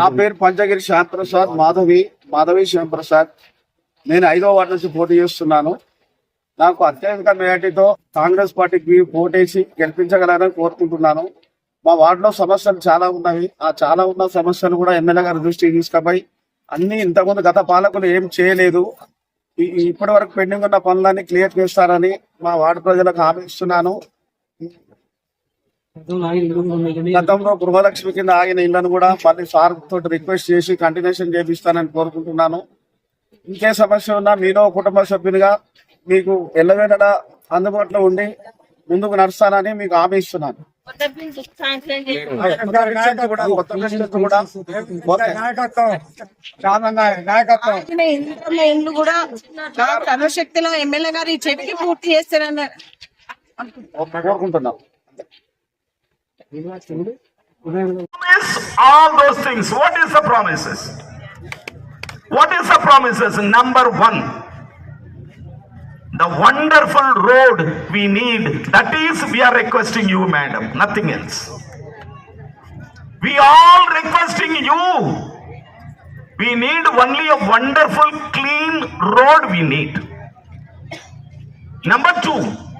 నా పేరు పంచగిరి శ్యామ్ ప్రసాద్ మాధవి మాధవి శ్యామ్ ప్రసాద్ నేను ఐదో వార్డు నుంచి పోటీ చేస్తున్నాను. నాకు అత్యధిక మేటితో కాంగ్రెస్ పార్టీకి పోటేసి గెలిపించగలరని కోరుకుంటున్నాను. మా వార్డులో సమస్యలు చాలా ఉన్నాయి. ఆ చాలా ఉన్న సమస్యలు కూడా ఎమ్మెల్యే గారి దృష్టికి తీసుకుపోయి అన్ని ఇంతకుముందు గత పాలకులు ఏం చేయలేదు. ఇప్పటి వరకు పెండింగ్ ఉన్న పనులన్నీ క్లియర్ చేస్తారని మా వార్డు ప్రజలకు హామీ ఇస్తున్నాను. గతంలో గృహలక్ష్మి కింద ఆగిన ఇళ్ళను కూడా మళ్ళీ సార్ తోటి రిక్వెస్ట్ చేసి కంటిన్యూషన్ చేపిస్తానని కోరుకుంటున్నాను. ఇంకే సమస్య ఉన్నా మీలో కుటుంబ సభ్యునిగా మీకు ఎల్లవేళలా అందుబాటులో ఉండి ముందుకు నడుస్తానని మీకు హామీ ఇస్తున్నాను. ఇండ్లు కూడా క్రమశక్తిలో ఎమ్మెల్యే గారు చెప్పి పూర్తి కోరుకుంటున్నాం. Promise all those things. What is the promises? What is the promises? Number one, the wonderful road we need. That is, we are requesting you, madam, nothing else. We all requesting you. We need only a wonderful, clean road we need. Number two,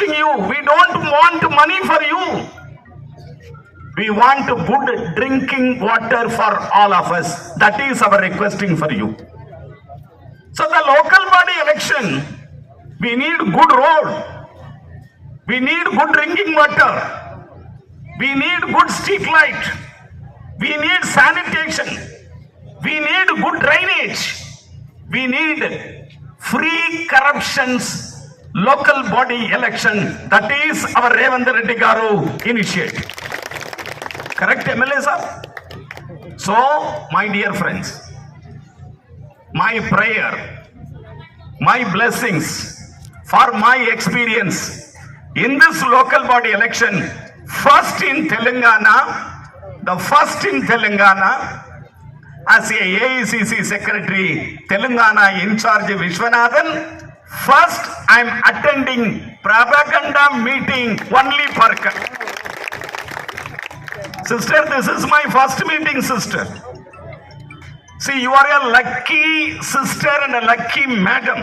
you, we don't want money for you. We want good drinking water for all of us. That is our requesting for you. So the local body election, we need good road. We need good drinking water. We need good street light. We need sanitation. We need good drainage. We need free corruptions local body election that is our Revanth Reddy garu initiate correct MLA sir so my dear friends my prayer my blessings for my experience in this local body election first in Telangana the first in Telangana as AICC secretary Telangana incharge Vishwanathan first I am attending propaganda meeting only for. Sister, this is my first meeting, sister. See, you are a lucky sister and a lucky madam.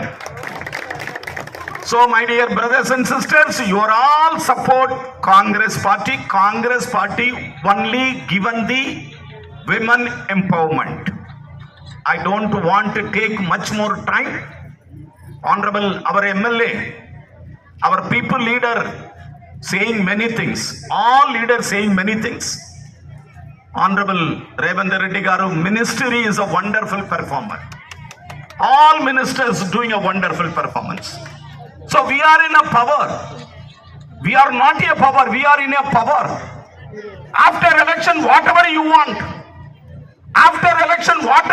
So, my dear brothers and sisters, you are all support Congress party. Congress party only given the women empowerment. I don't want to take much more time. Honorable, our MLA, our people leader saying many things. All leaders saying many things. Honorable Revant Reddy Garu, ministry is a wonderful performer. All ministers doing a wonderful performance. So we are in a power. We are not a power, we are in a power. After election, whatever you want. After election, whatever